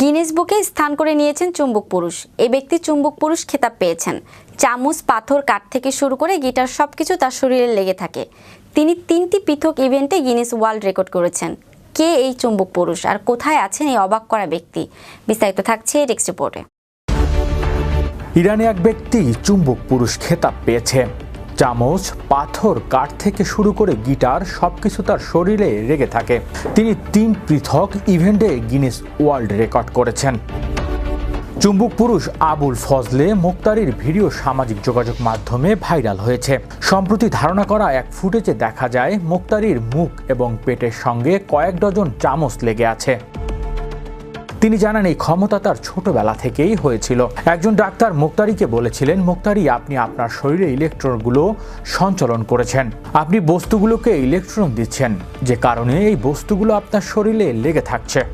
Guinness বুকে স্থান করে নিয়েছেন চুম্বক পুরুষ। এ ব্যক্তি চুম্বক পুরুষ খেতাব পেয়েছেন। চামচ, পাথর, কাঠ থেকে শুরু করে গিটার সব কিছু তার শরীরে লেগে থাকে। তিনি তিনটি পৃথক ইভেন্টে গিনেস ওয়ার্ল্ড রেকর্ড করেছেন। কে এই চুম্বক পুরুষ আর কোথায় আছেন এই অবাক করা ব্যক্তি? বিস্তারিত থাকছে টেক্সট রিপোর্টে। ইরানে এক ব্যক্তি চুম্বক পুরুষ খেতাব পেয়েছে। চামচ, পাথর, কাঠ থেকে শুরু করে গিটার সবকিছু তার শরীরে রেগে থাকে। তিনি তিন পৃথক ইভেন্টে গিনেস ওয়ার্ল্ড রেকর্ড করেছেন। চুম্বক পুরুষ আবুল ফজলে মুক্তারির ভিডিও সামাজিক যোগাযোগ মাধ্যমে ভাইরাল হয়েছে। সম্প্রতি ধারণা করা এক ফুটেজে দেখা যায়, মুক্তারির মুখ এবং পেটের সঙ্গে কয়েক ডজন চামচ লেগে আছে। তিনি জানান, এই ক্ষমতা তার ছোটবেলা থেকেই হয়েছিল। একজন ডাক্তার মুক্তারিকে বলেছিলেন, মুক্তারি, আপনি আপনার শরীরে ইলেকট্রনগুলো সঞ্চালন করেছেন। আপনি বস্তুগুলোকে ইলেকট্রন দিচ্ছেন। যে কারণে এই বস্তুগুলো আপনার শরীরে লেগে থাকছে।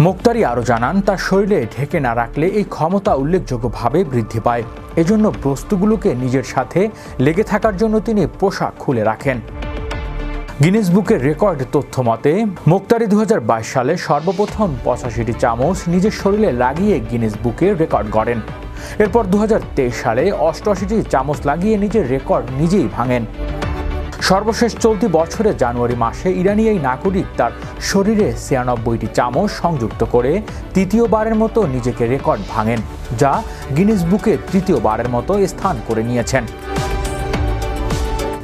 মুক্তারি আরও জানান, তার শরীরে ঢেকে না রাখলে এই ক্ষমতা উল্লেখযোগ্যভাবে বৃদ্ধি পায়। এজন্য বস্তুগুলোকে নিজের সাথে লেগে থাকার জন্য তিনি পোশাক খুলে রাখেন। গিনেস বুকের রেকর্ড তথ্য মতে, মুক্তারি দু হাজার বাইশ সালে সর্বপ্রথম পঁচাশিটি চামচ নিজের শরীরে লাগিয়ে গিনেস বুকে রেকর্ড গড়েন। এরপর দু হাজার তেইশ সালে অষ্টআশিটি চামচ লাগিয়ে নিজের রেকর্ড নিজেই ভাঙেন। সর্বশেষ চলতি বছরের জানুয়ারি মাসে ইরানি এই নাগরিক তার শরীরে ছিয়ানব্বইটি চামচ সংযুক্ত করে তৃতীয়বারের মতো নিজেকে রেকর্ড ভাঙেন, যা গিনেস বুকে তৃতীয়বারের মতো স্থান করে নিয়েছেন।